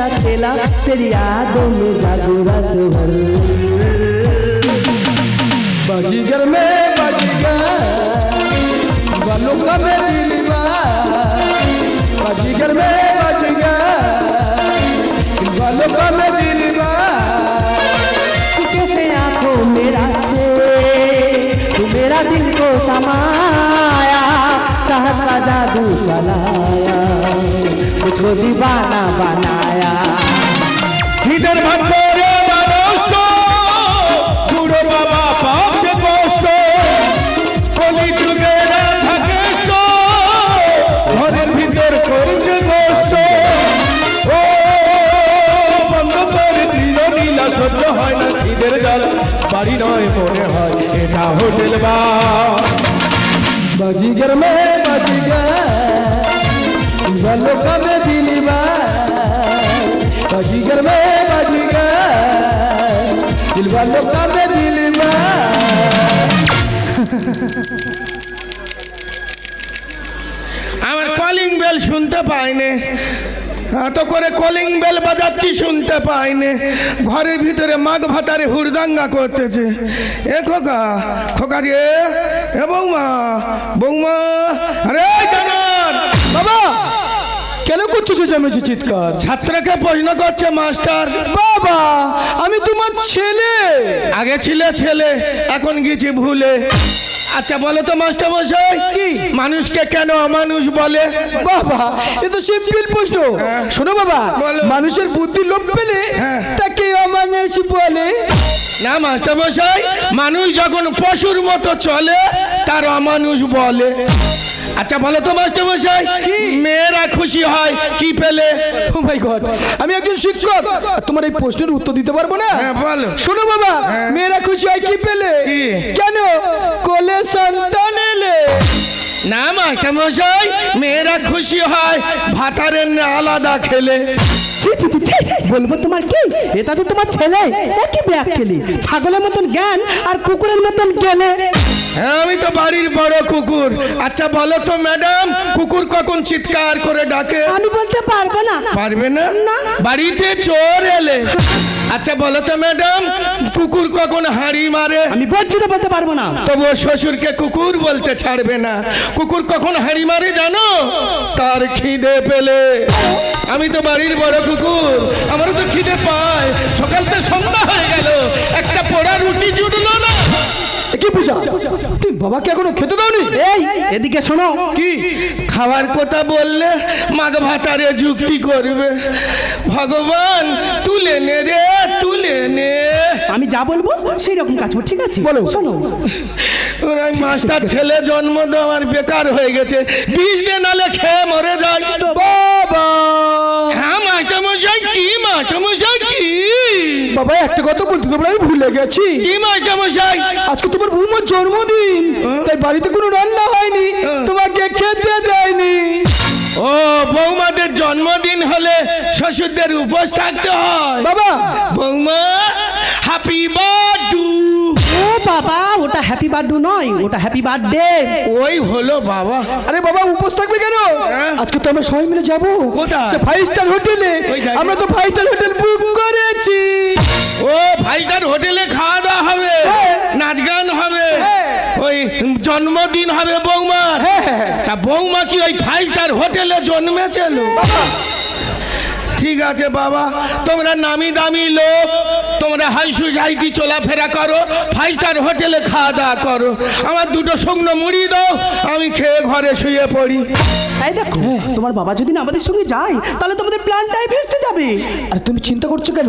नशा तेला तेरी यादों में जागू रात भर बाजीगर में बाजीगर का बाजीगर में बाजीगर का कैसे आँखों मेरा से तू मेरा दिल को समाया। चाहत का जादू चलाया मुझको दीवाना बनाया আমার কলিং বেল শুনতে পাইনি। এত করে কলিং বেল বাজাচ্ছি শুনতে পাইনি। ঘরের ভিতরে মাঘ ভাতারে হুড়দাঙ্গা করতেছে। এ খোকা খোকা রে এ বৌমা বৌমা আরে বাবা কেন করছিস চেঁচামেচি চিৎকার? ছাত্রকে প্রশ্ন করছে মাস্টার। বাবা আমি তোমার ছেলে। আগে ছিল ছেলে এখন গেছি ভুলে। আচ্ছা বলে তো মাস্টার মশাই কি? মানুষকে কেন অমানুষ বলে? বাবা এ তো সিম্পল প্রশ্ন। শোনো বাবা। মানুষের বুদ্ধি লোপ পেলে হ্যাঁ। তাকে অমানুষ বলে। না মাস্টার মশাই মানুষ যখন পশুর মতো চলে তার অমানুষ বলে। আচ্ছা বলো তো মাস্টার মশাই কি? মেয়েরা খুশি হয় কি পেলে? ও মাই গড আমি একজন শিক্ষক তোমার এই প্রশ্নের উত্তর দিতে পারব না? হ্যাঁ, বলো। শোনো বাবা মেয়েরা খুশি হয় কি পেলে? কেন? কোলে সন্তান এলে। না মাস্টার মশাই মেয়েরা খুশি হয় ভাতারের না আলাদা খেলে। বলব তোমার কি? এটা তো তোমার ছেলে। একই ব্যাগ খেলি। ছাগলের মতন জ্ঞান আর কুকুরের মতন গেলে। হ্যাঁ, আমি তো বাড়ির বড় কুকুর। আচ্ছা বলো তো ম্যাডাম কুকুর কখন চিৎকার করে ডাকে? আমি বলতে পারব না। পারবে না। বাড়িতে চোর এলে। আচ্ছা বলো তো ম্যাডাম কুকুর কখন হাঁড়ি মারে? আমি বলছি তো বলতে পারব না। তবুও শ্বশুরকে কুকুর বলতে ছাড়বে না। কুকুর কখন হাঁড়ি মারে জানো? তার খিদে পেলে। আমি তো বাড়ির বড় কুকুর আমারও তো খিদে পায়। সকাল থেকে সন্ধ্যা হয়ে গেল একটা পোড়া রুটি জুটলো না। কি পূজা? তুই বাবাকে এখনও খেতে দাওনি? এই এদিকে শোনো। কি? খাওয়ার কথা বললে মাঘ ভাতারে যুক্তি করবে। ভগবান তুলে নে রে তুলে নে। আমি যা বলব সেই রকম কাজ ঠিক আছে? বলো। ওরা মাস্টার ছেলে জন্ম দেওয়ার বেকার হয়ে গেছে। বিষ দিয়ে নালে খেয়ে মরে যায়। বাবা। হ্যাঁ মাস্টার মশাই কি মাস্টার মশাই কি? বাবা একটা কথা বলতে তোমরা আমি ভুলে গেছি। কি মাস্টার মশাই আজকে তোমার বৌমার জন্মদিন। তাই বাড়িতে কোনো রান্না হয়নি। তোমাকে খেতে দেয়নি। ও বৌমাদের জন্মদিন হলে শ্বশুরদের উপোস থাকতে হয়। বাবা। বৌমা হ্যাপি বার্থডে ও বাবা। হ্যাপি বার্থডে নয় ওটা হ্যাপি বার্থডে ওই হলো বাবা আরে বাবা উপোস থাকবে কেন হ্যাঁ। আজকে তো আমরা সবাই মিলে যাব কোথায়? সে ফাইভ স্টার হোটেলে আমরা তো ফাইভ স্টার হোটেল বুক করেছি ও ফাইভ স্টার হোটেলে খাওয়া দাওয়া হবে হ্যাঁ। নাচ গান হবে হ্যাঁ। ওই জন্মদিন হবে বৌমার হ্যাঁ। তা বৌমা কি ওই ফাইভ স্টার হোটেলে জন্মেছিল ঠিক আছে বাবা তোমরা নামি দামি লোক তোমরা হাই সোসাইটি চলাফেরা করো ফাইভ স্টার হোটেলে খাওয়া দাওয়া করো। আমার দুটো শুকনো মুড়ি দাও আমি খেয়ে ঘরে শুয়ে পড়ি। এই দেখো তোমার বাবা যদি না আমাদের সঙ্গে যায় তাহলে তোমাদের প্ল্যানটাই ভেস্তে যাবে। আর তুমি চিন্তা করছ কেন?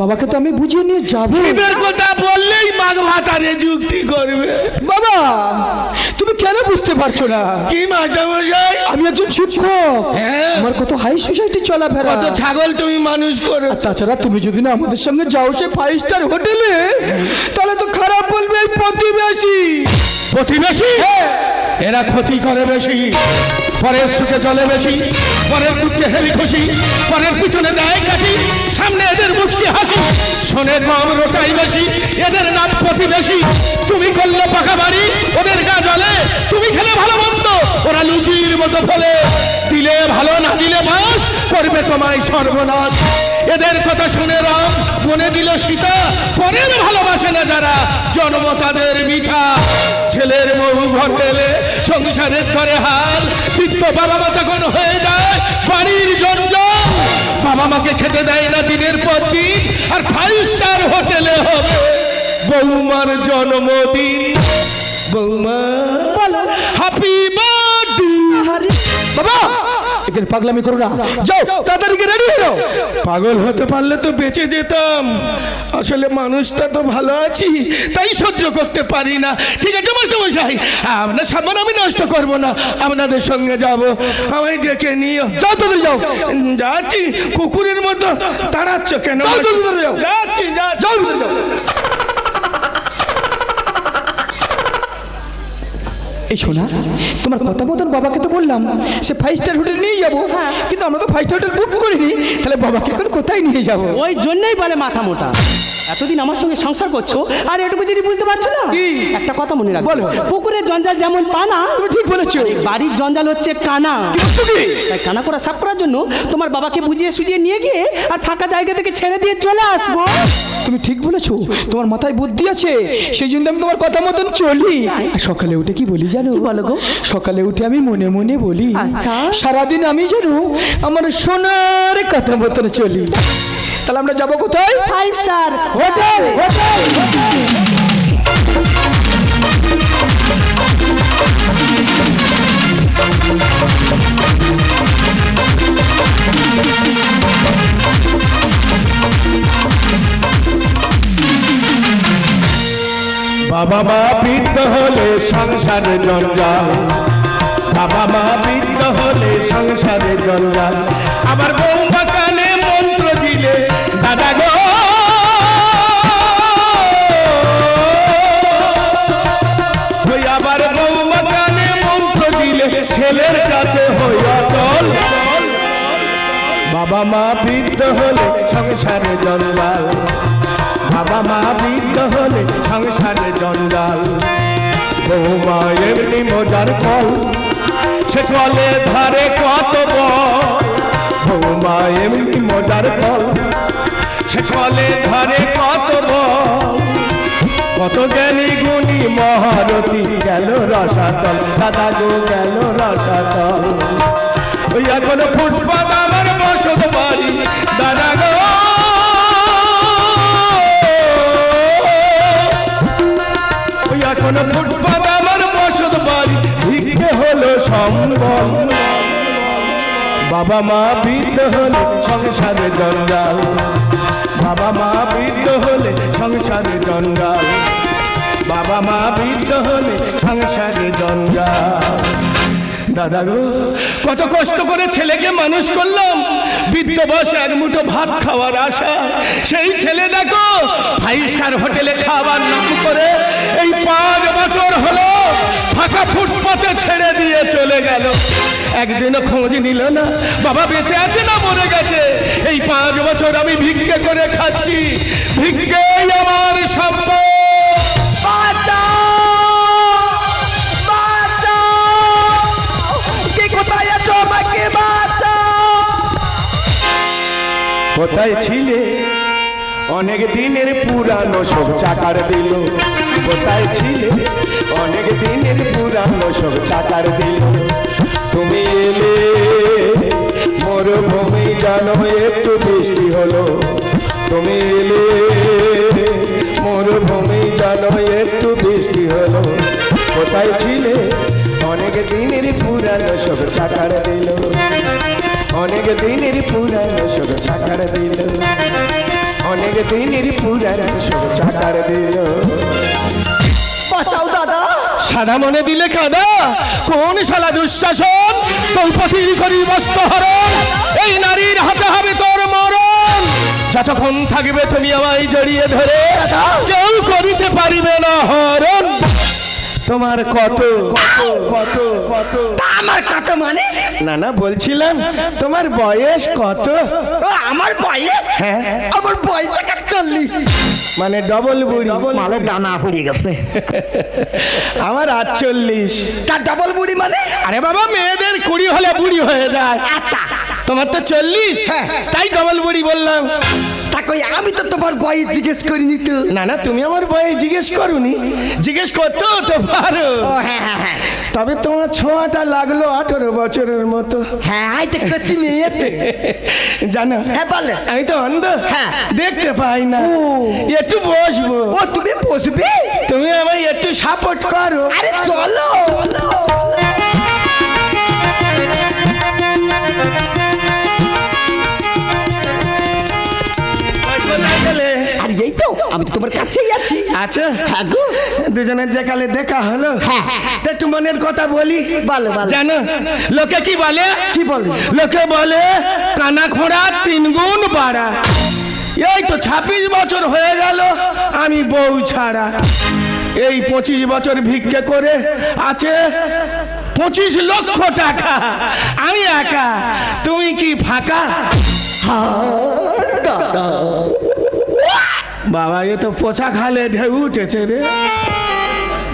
বাবাকে তো আমি বুঝিয়ে নিয়ে যাব। এদের কথা বললেই মাঘ ভাতারে যুক্তি করবে। বাবা তুমি কেন বুঝতে পারছ না? কি মাস্টারমশাই? আমি একজন শিক্ষক। হ্যাঁ। আমার কত হাই সোসাইটি চলাফেরা। কত ছাগল তুমি মানুষ করো। তাছাড়া তুমি যদি না আমাদের সঙ্গে যাও সে ফাইভ স্টার হোটেলে তাহলে তো খারাপ বলবে এই প্রতিবেশী। প্রতিবেশী? এরা ক্ষতি করে বেশি, পরের সুখে চলে বেশি, পরের দুঃখে হেলি খুশি, পরের পিছনে দেয় কাশি, সামনে এদের মুচকি হাসি। শোনে কম রোটাই বেশি, এদের নাম প্রতিবেশী তুমি করলে পাকা বাড়ি, ওদের গা জলে তুমি খেলে ভালো মন্দ, ওরা লুচির মতো ফলে। দিলে ভালো, না দিলে বাস, করবে তোমায় সর্বনাশ। এদের কথা শুনে রাম, মনে দিল সীতা, পরের ভালোবাসে না যারা, জন্ম তাদের মিঠা। ছেলের মহু ঘর পেলে সংসারের ঘরে হাল। বৃদ্ধ বাবা মা তখন হয়ে যায় বাড়ির জন্য বাবা মাকে খেতে দেয় না দিনের পর দিন আর ফাইভ স্টার হোটেলে হবে। বৌমার জন্মদিন। বৌমা হ্যাপি বার্থডে বাবা! এখানে পাগলামি করো না। যাও তাড়াতাড়ি রেডি হয়ে যাও পাগল হতে পারলে তো বেঁচে যেতাম। আসলে মানুষটা তো ভালো আছি তাই সহ্য করতে পারি না। ঠিক আছে মাস্টারমশাই? আপনার সামনে আমি নষ্ট করব না। আপনাদের সঙ্গে যাব। আমায় ডেকে নিও। যাও তাড়াতাড়ি যাও। যাচ্ছি। কুকুরের মতো তাড়াচ্ছ কেন? যাও, যাও। যাও। এই শোনা তোমার কথা মতন বাবাকে তো বললাম সে ফাইভ স্টার হোটেল নিয়ে যাব। কিন্তু আমরা তো ফাইভ স্টার হোটেল বুক করিনি তাহলে বাবাকে এখন কোথায় নিয়ে যাব? ওই জন্যই বলে মাথা মোটা। এতদিন আমার সঙ্গে সংসার করছ আর এটুকু যদি বুঝতে পারছ না? কি? একটা কথা মনে রাখো। বলো। পুকুরের জঞ্জাল যেমন পানা তুমি ঠিক বলেছ। বাড়ির জঞ্জাল হচ্ছে কানা। তাই কানা করা সাফ করার জন্য তোমার বাবাকে বুঝিয়ে সুজিয়ে নিয়ে গিয়ে আর ফাঁকা জায়গা থেকে ছেড়ে দিয়ে চলে আসব। তুমি ঠিক বলেছ। তোমার মাথায় বুদ্ধি আছে। সেই জন্য আমি তোমার কথা মতন চলি। সকালে উঠে কি বলি জানো? বলো গো? সকালে উঠে আমি মনে মনে বলি আচ্ছা। সারাদিন আমি জানো আমার সোনার কথা মতন চলি। তাহলে আমরা যাব কোথায়? ফাইভ স্টার হোটেল হোটেল বাবা মা বৃদ্ধ হলে সংসারে জঞ্জাল। বাবা মা বৃদ্ধ হলে সংসারে জঞ্জাল। আমার দিলে ছেলের কাছে হইয়া চল। বাবা মা বৃদ্ধ হলে সংসারে জঞ্জাল। বাবা মা বৃদ্ধ হলে সংসারে জঞ্জাল। বৌমা এমনি মজার ফল, সে কলে ধারে কত বল। বৌমা এমনি মজার ফল। সে কলে ধারে কত কত জ্ঞানী গুণী মহারথী গেল রসাতল। দাদা গো, গেল রসাতল। ওই এখন ফুটপাত আমার বসত বাড়ি। দাদা গো। ওই এখন ফুটপাত আমার বসত বাড়ি। ভিক্ষে হলো সম্ভব বাবা মা বৃদ্ধ হলে সংসারে জঞ্জাল। বাবা মা বৃদ্ধ হলে সংসারে জঞ্জাল। বাবা মা বৃদ্ধ হলে সংসারে জঞ্জাল। দাদা গো, কত কষ্ট করে ছেলেকে মানুষ করলাম। বৃদ্ধ বসে এক মুঠো ভাত খাওয়ার আশা। সেই ছেলে দেখো ফাইভ স্টার হোটেলে খাবার নাম করে এই পাঁচ বছর হলো। ফাঁকা ফুটপাতে ছেড়ে দিয়ে চলে গেল। একদিনও খোঁজ নিল না। বাবা বেঁচে আছে না মরে গেছে? এই পাঁচ বছর আমি ভিক্ষে করে খাচ্ছি। ভিক্ষেই আমার সম্পদ। কোথায় ছিলে? অনেক দিনের পুরানো সব চাকার দিল। কোথায় ছিলে? অনেক দিনের পুরানো সব চাকার দিল। তুমি এলে, মোর মরুভূমি জানো, একটু বৃষ্টি হলো। তুমি এলে, মোর মরুভূমি জানো, একটু বৃষ্টি হলো। কোথায় ছিলে? অনেক দিনের পুরানো সব চাকার দিল। অনেক দিনের পুরানো সব চাকার দিল। অনেক দিনের পুরানো সব চাকার দিল। বাঁচাও দাদা। সাদা মনে দিলে কাদা। কোন শালা দুঃশাসন? কল্পতির করি বস্ত হরণ এই নারীর হাতে হবে তোর মরণ। যতক্ষণ থাকবে তুমি আমায় জড়িয়ে ধরে কেউ করিতে পারিবে না হরণ। তোমার কত? কত? কত? কত আমার কত মানে? না না বলছিলাম তোমার বয়স কত? ও আমার বয়স? হ্যাঁ। আমার বয়স চল্লিশ মানে ডবল বুড়ি। মালে ডানা পড়ে গেছে। আমার আটচল্লিশ। তার ডবল বুড়ি মানে? আরে বাবা মেয়েদের কুড়ি হলে বুড়ি হয়ে যায়। আচ্ছা। তোমার তো চল্লিশ? হ্যাঁ। তাই ডবল বুড়ি বললাম। তা কই আমি তো তোমার বয়স জিজ্ঞেস করিনি তো। না না তুমি আমার বয়ে জিজ্ঞেস করুনি। জিজ্ঞেস করতেও তো পারো। ও হ্যাঁ হ্যাঁ হ্যাঁ। তবে তোমার ছোঁয়াটা লাগল আঠেরো বছরের মতো। হ্যাঁ আই তো করছি মেয়েতে। জানো হ্যাঁ বলে। আমি তো অন্ধ। হ্যাঁ। দেখতে পাই না। একটু বসবো। ও তুমি বসবে? তুমি আমায় একটু সাপোর্ট করো। আরে চলো। কোথায় আমি তো তোমার কাছেই আছি। আচ্ছা। হ্যাঁ গো। দুজনের যে কালে দেখা হলো হ্যাঁ। তা একটু মনের কথা বলি। বলো, বলো। জানো লোকে কি বলে? কি বলে? লোকে বলে কানা খোঁড়া তিন গুণ বাড়া। এই তো ছাব্বিশ বছর হয়ে গেল আমি বউ ছাড়া। এই পঁচিশ বছর ভিক্ষে করে আছে পঁচিশ লক্ষ টাকা। আমি একা তুমি কি ফাঁকা? বাবা এ তো পোচা খালে ঢেউ উঠেছে রে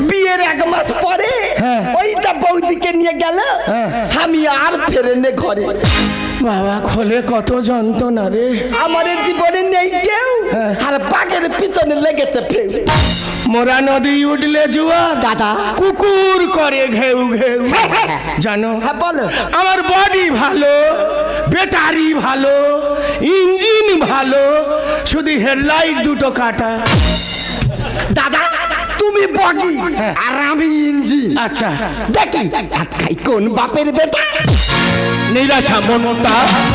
বিয়ের এক মাস পরে হ্যাঁ। ওইটা বৌদিকে নিয়ে গেল হ্যাঁ। স্বামী আর ফেরেনে ঘরে বাবা খোলে কত যন্ত্রণা রে আমার জীবনে নেই কেউ হ্যাঁ। আর পাখের পিছনে লেগেছে ফেউ মোরা নদী উঠলে জুয়া দাদা। কুকুর করে ঘেউ ঘেউ। জানো হ্যাঁ বলো। আমার বডি ভালো ব্যাটারি ভালো ইঞ্জিন ভালো শুধু হেডলাইট দুটো কাটা। দাদা তুমি বগি হ্যাঁ। আর আমি ইঞ্জিন আচ্ছা। দেখি আটকাই কোন বাপের বেটা? নিরাশা মনটা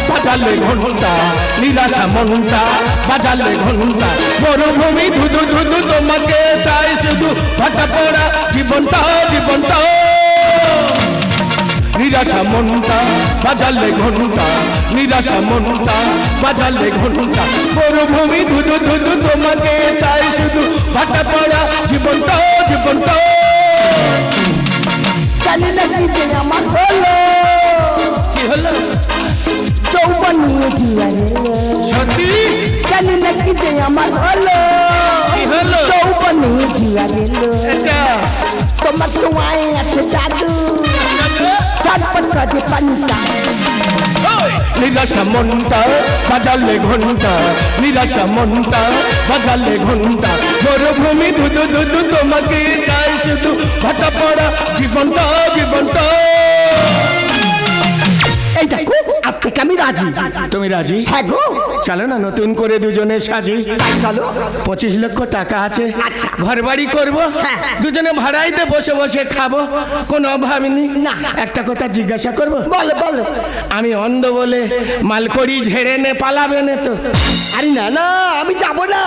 বাজালে ঘণ্টা। নিরাশা মনটা বাজালে ঘণ্টা। মরুভূমি ধুধু ধুধু তোমাকে চাই শুধু। ফাটা পড়া জীবনটা জীবনটা। নিরাশা মনটা বাজালে ঘণ্টা। নিরাশা মনটা বাজালে ঘণ্টা। মরুভূমি ধুধু ধুধু তোমাকে চাই শুধু। ভাটা পড়া জীবনটা জীবনটা। জানি না কি আমার হলো। কি হলো? চৌবন নিয়ে জিয়ারে সত্যি? জানি না কি আমার হলো। কি হলো? চৌবন নিয়ে জিয়ারে আচ্ছা। তোমার ছোঁয়ায় আছে জাদু। চটপট করে পান্তা নিরাশা মনটা বাজালে ঘণ্টা নিরাশা মনটা বাজালে ঘণ্টা মরুভূমি ধুধু দুধু তোমাকে চাই শুধু ভাটা পড়া জীবনটা জীবনটা এই দেখো আজ থেকে আমি রাজি। তুমি রাজি? হ্যাঁ গো। চলো না নতুন করে দুজনে সাজি। চলো। পঁচিশ লক্ষ টাকা আছে। আচ্ছা। ঘর বাড়ি করব। হ্যাঁ। দুজনে ভাড়াইতে বসে বসে খাব। কোনো অভাব নেই। না। একটা কথা জিজ্ঞাসা করব? বলো বলো। আমি অন্ধ বলে মালকড়ি ঝেড়ে নে পালাবে না তো। আরে না না আমি যাব না।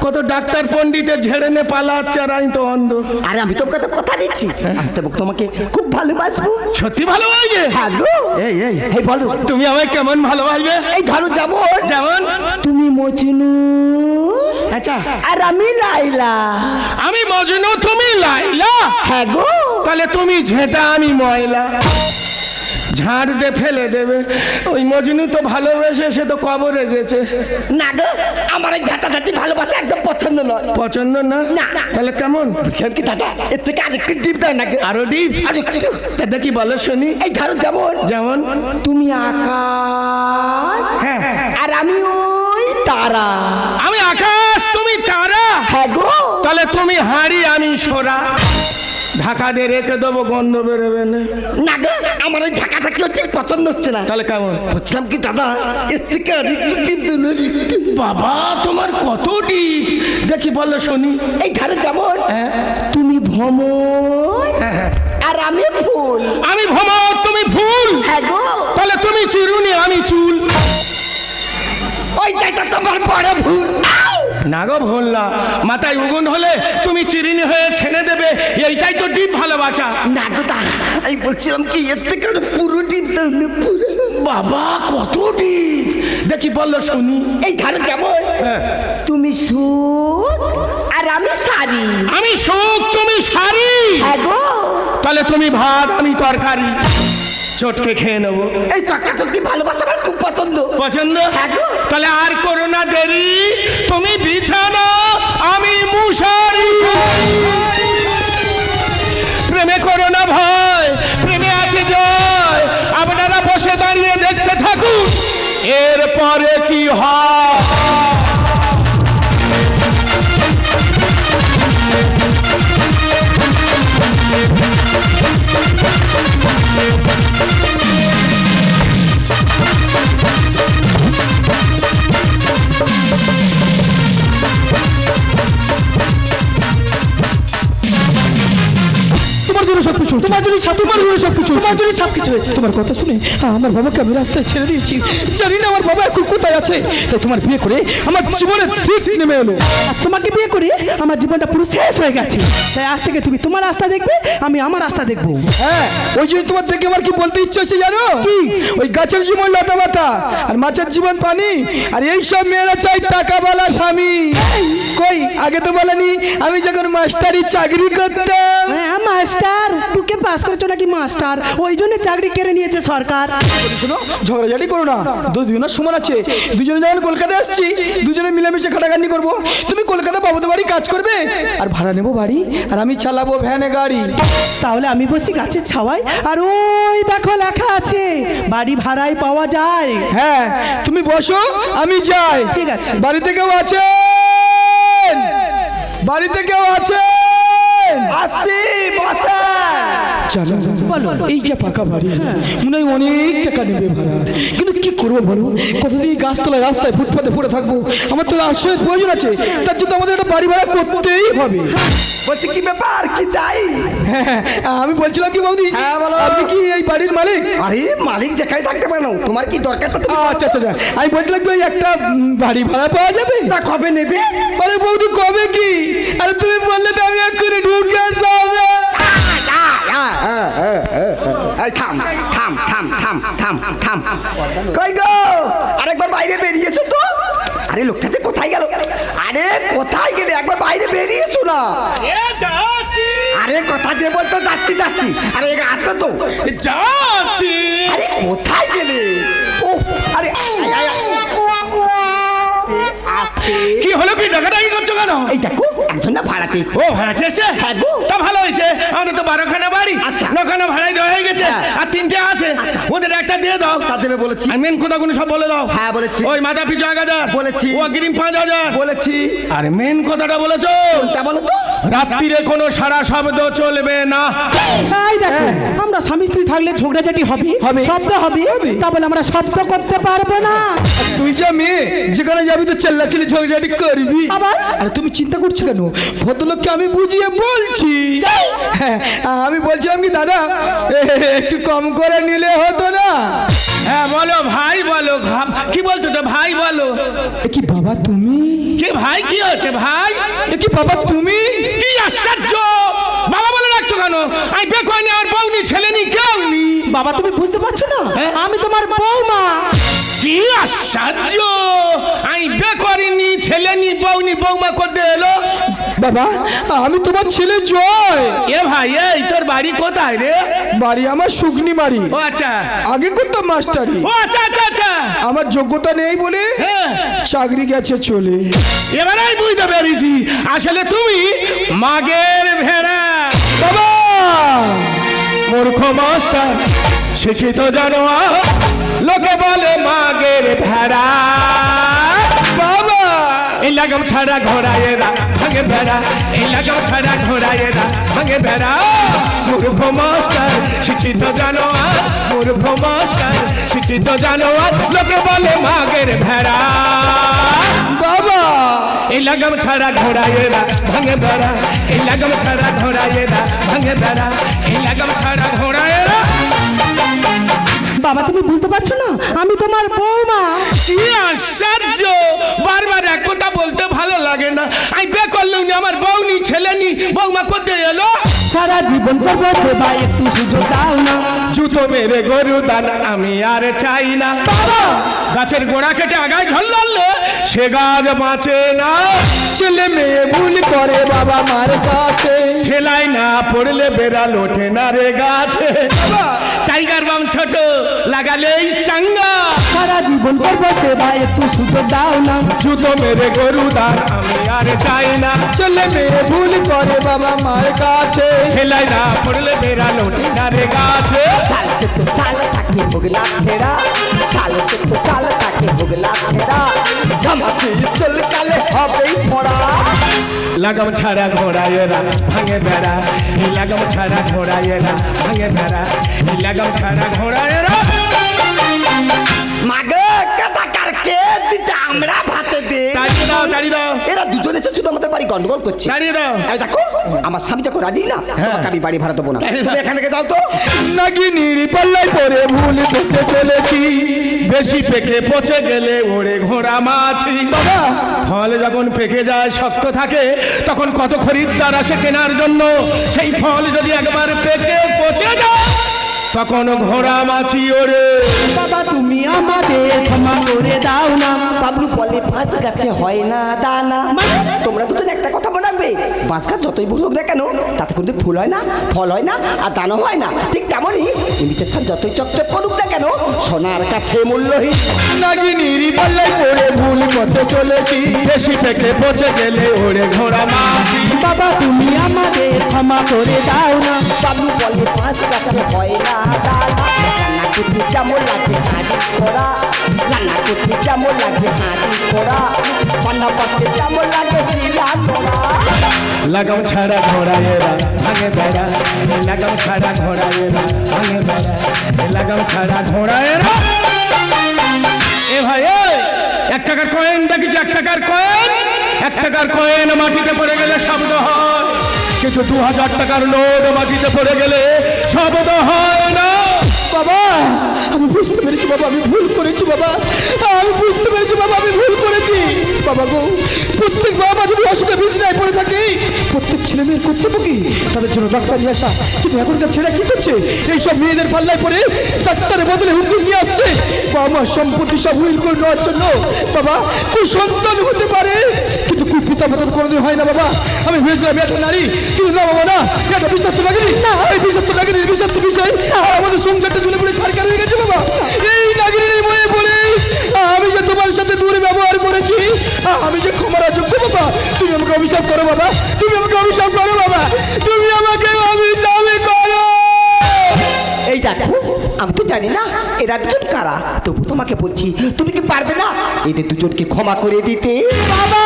কত ডাক্তার পণ্ডিতের ঝেড়ে নে পালাচ্ছে আর আমি তো অন্ধ। আরে আমি তোমার কথা কথা দিচ্ছি। আসতে বক তোমাকে খুব ভালোবাসবো। সত্যি ভালোবাসবে হ্যাঁ গো। এই এই। এই বলো। তুমি আমায় কেমন ভালোবাসবে? এই ধরো যাব যেমন? তুমি মজনু আচ্ছা। আর আমি লাইলা। আমি মজনু তুমি লাইলা? হ্যাঁ গো। তাহলে তুমি ঝেঁটা আমি ময়লা। ঝাড় দিয়ে ফেলে দেবে। ওই মজনু তো ভালোবেসে সে তো কবরে গেছে। না গো আমার এই ঝাঁটাঝাঁটি ভালোবাসা একদম পছন্দ নয়। পছন্দ না। তাহলে কেমন? কি দাদা এর থেকে আরেকটু ডিপ দেয় না আরও ডিপ আরেকটু তা দেখি বলো শুনি। এই ধরো যেমন। যেমন? তুমি আকাশ হ্যাঁ। আর আমি ওই তারা। আমি আকাশ তুমি তারা। হ্যাঁ গো। তাহলে তুমি হাড়ি আমি সোরা। ঢাকা দিয়ে রেখে দেবো গন্ধ বেরোবে না। গো আমার ওই ঢাকাটা কেউ ঠিক পছন্দ হচ্ছে না? তাহলে কেমন? বলছিলাম কি দাদা এর থেকে আরেকটু ডিপ দেন আরেকটু। বাবা তোমার কত ডিপ? দেখি বলো শুনি। এই ধারে যেমন হ্যাঁ। তুমি ভ্রমণ হ্যাঁ, হ্যাঁ। আর আমি ফুল। আমি ভ্রমর তুমি ফুল? হ্যাঁ গো। তাহলে তুমি চিরুনি আমি চুল। ওইটা তোমার বড় ভুল! না গো ভুল মাথায় উগুন হলে তুমি চিরিনি হয়ে ছেড়ে দেবে। এইটাই তো ডিপ ভালোবাসা। না গো আমি বলছিলাম কি এর থেকে পুরো ডিপ দেন না, পুরো বাবা কত ডিপ! দেখি বলল শুনি। এই ধারে হ্যাঁ। তুমি সুখ আর আমি শাড়ি আমি সুখ তুমি শাড়ি হ্যাঁ গো। তাহলে তুমি ভাত আমি তরকারি। চটকে খেয়ে নেব। এই চক্কা চক্কি ভালোবাসা পছন্দ? পছন্দ? হ্যাঁ তাহলে আর করো না দেরি। তুমি বিছানো আমি মুশারি। প্রেমে করো না ভয় প্রেমে আছে জয়। আপনারা বসে দাঁড়িয়ে দেখতে থাকুন। এরপরে কি হয়? কিছু তোমার জন্য সব তোমার জন্য সব কিছু তোমার জন্য সব কিছু তোমার কথা শুনে আমার বাবাকে আমি রাস্তায় ছেড়ে দিয়েছি। জানি না আমার বাবা এখন কোথায় আছে। তাই তোমার বিয়ে করে আমার জীবনে ঠিক নেমে এলো। তোমাকে বিয়ে করে আমার জীবনটা পুরো শেষ হয়ে গেছে। তাই আজ থেকে তুমি তোমার রাস্তা দেখবে আমি আমার রাস্তা দেখব। হ্যাঁ ওই জন্য তোমার দেখে আমার কি বলতে ইচ্ছে হচ্ছে জানো? কি? ওই গাছের জীবন লতা পাতা আর মাছের জীবন পানি আর এই সব মেয়েরা চাই টাকাওয়ালা স্বামী। কই? আগে তো বলেনি আমি যখন মাস্টারি চাকরি করতাম। হ্যাঁ মাস্টার তোকে পাস করেছ নাকি মাস্টার? ওই জন্য চাকরি কেড়ে নিয়েছে সরকার। শোনো ঝগড়াঝাটি করো না। দুজনের সমান আছে। দুজনে যখন কলকাতায় আসছি দুজনে মিলেমিশে খাটাখাটনি করব। তুমি কলকাতা বাবুদের বাড়ি কাজ করবে? আর ভাড়া নেব বাড়ি আর আমি চালাবো ভ্যানে গাড়ি। তাহলে আমি বসি গাছের ছাওয়ায় আর ওই দেখো লেখা আছে বাড়ি ভাড়ায় পাওয়া যায়। হ্যাঁ তুমি বসো আমি যাই। ঠিক আছে। বাড়িতে কেউ আছেন? বাড়িতে কেউ আছেন? আসি বসা জানো? বলো। এই যে পাকা বাড়ি মনে হয় অনেক টাকা নেবে ভাড়া। কিন্তু কি করব বলো? কতদিন গাছতলায় রাস্তায় ফুটপাতে পড়ে থাকব? আমার তো আশ্রয়ের প্রয়োজন আছে তার জন্য আমাদের একটা বাড়ি ভাড়া করতেই হবে। বলছি কি ব্যাপার? কি চাই? হ্যাঁ হ্যাঁ, আমি বলছিলাম কি বৌদি? হ্যাঁ, বলো। আপনি কি এই বাড়ির মালিক? আরে মালিক যেখানে থাকতে পারো তোমার কি দরকারটা তুমি আচ্ছা আচ্ছা আচ্ছা। আমি বলছিলাম কি একটা বাড়ি ভাড়া পাওয়া যাবে? তা কবে নেবে? আরে বৌদি কবে কি? আরে তুমি বললে তো আমি এক্ষুনি ঢুকে যাবে। থাম থাম থাম থাম থাম থাম কই গো আরেকবার বাইরে বেরিয়েছো তো আরে লোকটাতে কোথায় গেল আরে কোথায় গেলে একবার বাইরে বেরিয়েছো না আরে কথা দিয়ে বলতো যাচ্ছি যাচ্ছি আরে আসবে তো যাচ্ছি আরে কোথায় গেলে ও আরে। আসতে। কি হলো কি ডাকাডাকি করছ কেন? এই দেখো একজন না ভাড়াতে এসেছে। ও ভাড়া এসে হ্যাঁ গো। তা ভালো হয়েছে। আমাদের তো বারোখানা বাড়ি। আচ্ছা। নখানা ভাড়াই দেওয়া হয়ে গেছে। হ্যাঁ। আর তিনটে আছে। ওদের একটা দিয়ে দাও। তা দেবে বলেছি। আর মেন কোনো সব বলে দাও। হ্যাঁ, বলেছি। ওই মাথা পিছু এক হাজার বলেছি। ও গ্রিম পাঁচ হাজার। বলেছি। আর মেন কথাটা বলেছ। তা বলো তো? রাত্রিরে কোনো সারা শব্দ চলবে না। তাই দেখো আমরা স্বামী স্ত্রী থাকলে ঝগড়াঝাটি হবে হবে। শব্দ হবে তা বলে আমরা শব্দ করতে পারব না। তুই যা মেয়ে যেখানে যাবি তো চেল্লা চিল্লি ঝগড়াঝাটি করবি। আবার? আরে তুমি চিন্তা করছ কেন? ভদ্রলোককে আমি বুঝিয়ে বলছি। হ্যাঁ আমি বলছিলাম কি দাদা এ, একটু কম করে নিলে হতো না। হ্যাঁ বলো ভাই বলো কি বলছো তো ভাই বলো। কি বাবা তুমি? কি ভাই কি হয়েছে ভাই? কি বাবা তুমি? কি আশ্চর্য! বাবা বলে রাখছো কেন? আমি বেকনি আর বউনি ছেলে নি কেউ নি বাবা তুমি বুঝতে পারছ না? হ্যাঁ? আমি তোমার বৌমা কি আশ্চর্য আমি বেকরিনি ছেলে নি বউনি বউমা করতে এলো। বাবা আমি তোমার ছেলে জয়। এ ভাই এই তোর বাড়ি কোথায় রে? বাড়ি আমার শুকনি বাড়ি। ও আচ্ছা। আগে করতাম মাস্টারি। ও আচ্ছা আচ্ছা আচ্ছা। আমার যোগ্যতা নেই বলে হ্যাঁ। চাকরি গেছে চলে। এবার আমি বুঝতে পেরেছি আসলে তুমি মাগের ভেড়া। বাবা! মূর্খ মাস্টার শিক্ষিত জানোয়ার লোকে বলে মাগের ভেড়া। বাবা, এই লাগাম ছাড়া ঘোড়ায় এরা ভাঙে ভেড়া। এই লাগাম ছাড়া ঘোড়ায় এরা ভাঙে ভেড়া। মূর্খ মাস্টার, শিক্ষিত জানোয়ার, মূর্খ মাস্টার, শিক্ষিত জানোয়ার, লোকে বলে মাগের ভেড়া। বাবা, এই লাগাম ছাড়া ঘোড়ায় এরা ভাঙে ভেড়া। এই লাগাম ছাড়া ঘোড়ায় এরা ভাঙে ভেড়া। এই লাগাম ছাড়া এরা বাবা তুমি বুঝতে পারছ না? আমি তোমার বৌমা। কি আশ্চর্য! বারবার এক কথা বলতে ভালো লাগে না। আমি বে করল নি আমার বউ নি ছেলে নি বৌমা কোথায় এলো? সারা জীবন করব সেবা একটু সুযোগ দাও না। জুতো মেরে গরু দান আমি আর চাই না। গাছের গোড়া কেটে আগায় ঝল্লালে সে গাছ বাঁচে না। ছেলে মেয়ে ভুল করে বাবা মার কাছে। ঠেলায় না পড়লে বেড়াল ওঠে না রে গাছে। টাইগার বাম ছোট লাগালেই চাঙ্গা। করব সেবা একটু সুযোগ দাও না। জুতো মেরে গরু দান আমি আর চাই না। ছেলে মেয়ে ভুল করে বাবা মার কাছে। ঠেলায় না পড়লে বেড়াল ওঠে না রে গাছে। সাল সে তো সাল থাকে বগলা ছেড়া। সাল সে তো সাল থাকবে না ছেঁড়া। জামাতে চল কালে হবেই পড়া। লাগাম ছাড়া ঘোড়া এরা ভাঙে বেড়া। লাগাম ছাড়া ঘোড়া এরা ভাঙে বেড়া। লাগাম ছাড়া ঘোড়া এরা মাগে আমরা ভাতে দে। দাও এরা দুজন এসে শুধু আমাদের বাড়ি গন্ডগোল করছে। দাঁড়িয়ে দাও। এই দেখো আমার স্বামী যখন রাজি না তোমাকে আমি বাড়ি ভাড়া দেবো না। তুমি এখান থেকে যাও তো। পাল্লায় পরে ভুল চলেছি। বেশি পেকে পচে গেলে ওরে ঘোড়া মাছি। বাবা। ফল যখন পেকে যায় শক্ত থাকে তখন কত খরিদ্দার আসে কেনার জন্য। সেই ফল যদি একবার পেকে পচে যায় তখন ঘোড়া মাছি ওরে। বাবা তুমি আমাদের ক্ষমা করে দাও না। বাবলু বলে পাঁচ গাছে হয় না দানা। মানে? তোমরা দুজন একটা কথা মনে রাখবে? বাঁশ গাছ যতই বুড়ো হোক না কেন তাতে কিন্তু ফুল হয় না ফল হয় না আর দানা হয় না। ঠিক তেমনই ইমিটেশন যতই চকচক করুক না কেন সোনার কাছে মূল্যহীন। নাগিনীর পাল্লায় পরে ভুল করতে চলেছি। বেশি পেকে পচে গেলে ওরে ঘোড়া মাছি বাবা তুমি আমাদের ক্ষমা করে দাও না। বাবলু বলে বাঁশ গাছে হয় না দানা রান্না করতে যেমন লাগে হাঁড়ি করা রান্না করতে যেমন লাগে হাঁড়ি করা পান্না পাতে যেমন লাগে শিলা করা লাগাম ছাড়া ঘোড়া এরা ভাঙে বেড়া। এই লাগাম ছাড়া ঘোড়া এরা ভাঙে বেড়া। এই লাগাম ছাড়া ঘোড়া এরা এ ভাই এই, এক টাকার কয়েন দেখেছি এক টাকার কয়েন এক টাকার কয়েন মাটিতে পড়ে গেলে শব্দ হয়। কিন্তু দু হাজার টাকার নোট মাটিতে পড়ে গেলে শব্দ হয় না। বাবা, আমি বুঝতে পেরেছি বাবা, আমি ভুল করেছি বাবা। আমি বুঝতে পেরেছি বাবা, আমি ভুল করেছি। বাবা গো, প্রত্যেক বাবা যদি অসুখে বিছনায় পড়ে থাকে, প্রত্যেক ছেলে মেয়ের কর্তব্য কি? তাদের জন্য ডাক্তার নিয়ে আসা। কিন্তু এখনকার ছেলেরা কি করছে? এইসব মেয়েদের পাল্লায় পড়ে ডাক্তারের বদলে হুকুম নিয়ে আসছে। বাবা সম্পত্তি সব হুইল করে নেওয়ার জন্য বাবা, কুসন্তান হতে পারে। কুই পিতা মাতা কোনোদিন হয় না বাবা। আমি ভেবেছিলাম একটা নারী কিন্তু না বাবা না। বিষাক্ত না। এই বিষাক্ত লাগেনি বিষাক্ত বিষয়। আমাদের সংসারটা চলে পড়ে ছাড়কার হয়ে গেছে বাবা। এই নাগিনীর বয়ে পড়ে আমি যে তোমার সাথে দূরে ব্যবহার করেছি আমি যে ক্ষমার বাবা। তুমি আমাকে অভিশাপ করো বাবা। তুমি আমাকে অভিশাপ করো বাবা। তুমি আমাকে অভিশাপ করো। এই দেখো আমি তো জানি না এরা দুজন কারা। তবু তোমাকে বলছি তুমি কি পারবে না? এদের দুজনকে ক্ষমা করে দিতে। বাবা!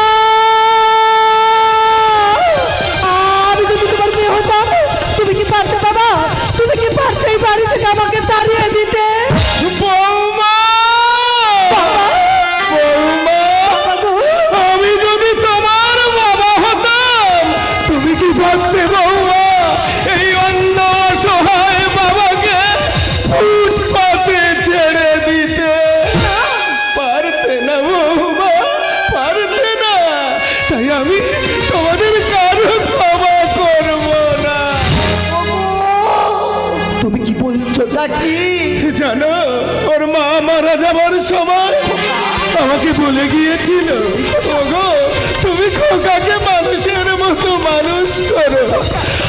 জানো, ওর মা মারা যাবার সময় আমাকে বলে গিয়েছিল, ওগো, তুমি খোকাকে মানুষের মতো মানুষ করো।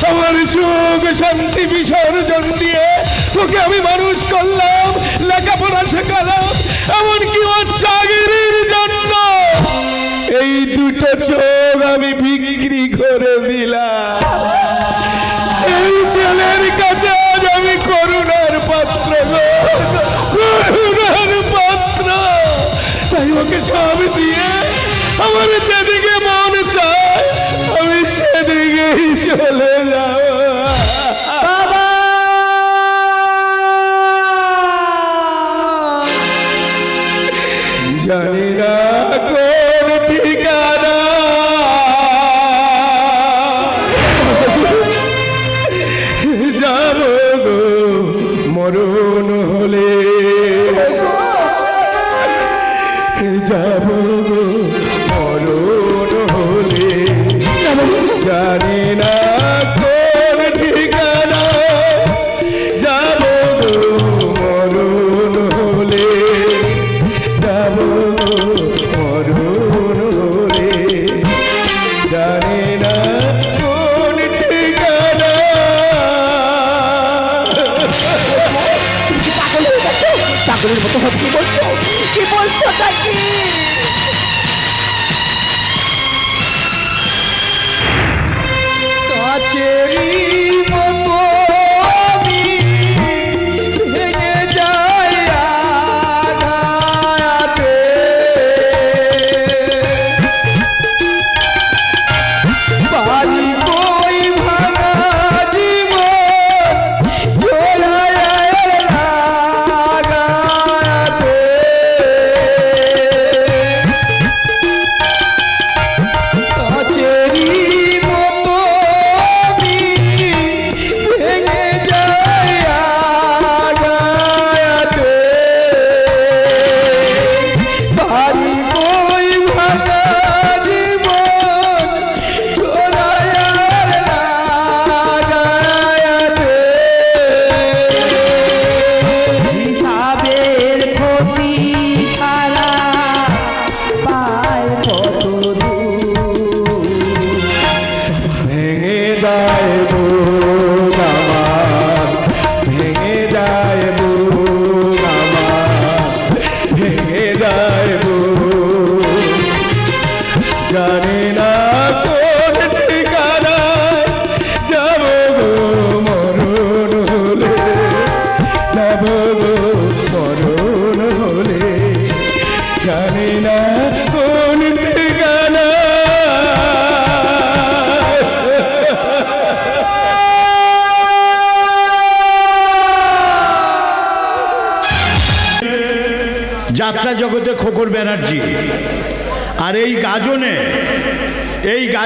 আমার সুখ শান্তি বিসর্জন দিয়ে ওকে আমি মানুষ করলাম, লেখাপড়া শেখালাম, এমনকি ওর চাকরির জন্য। এই দুটো চোখ আমি বিক্রি করে দিলাম। সব দিয়ে আমার যেদিকে মন চায় আমি সেদিকেই চলে যাব।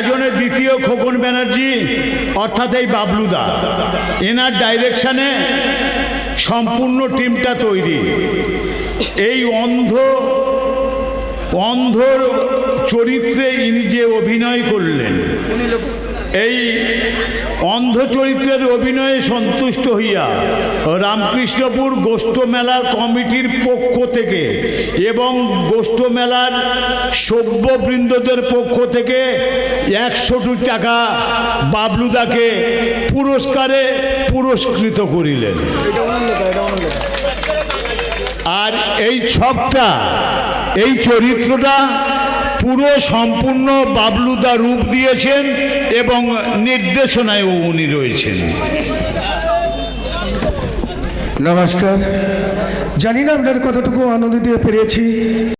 গাজনে দ্বিতীয় খোকন ব্যানার্জি, অর্থাৎ এই বাবলুদা। এনার ডাইরেকশানে সম্পূর্ণ টিমটা তৈরি। এই অন্ধ, অন্ধর চরিত্রে ইনি যে অভিনয় করলেন এই অন্ধ চরিত্রের অভিনয়ে সন্তুষ্ট হইয়া রামকৃষ্ণপুর গোষ্ঠ মেলা কমিটির পক্ষ থেকে এবং গোষ্ঠ মেলার সভ্যবৃন্দদের পক্ষ থেকে একশোটি টাকা বাবলুদাকে পুরস্কারে পুরস্কৃত করিলেন। আর এই ছকটা এই চরিত্রটা পুরো সম্পূর্ণ বাবলুদা রূপ দিয়েছেন এবং নির্দেশনায় উনি রয়েছেন। নমস্কার। জানি না আপনার কতটুকু আনন্দ দিয়ে পেরেছি।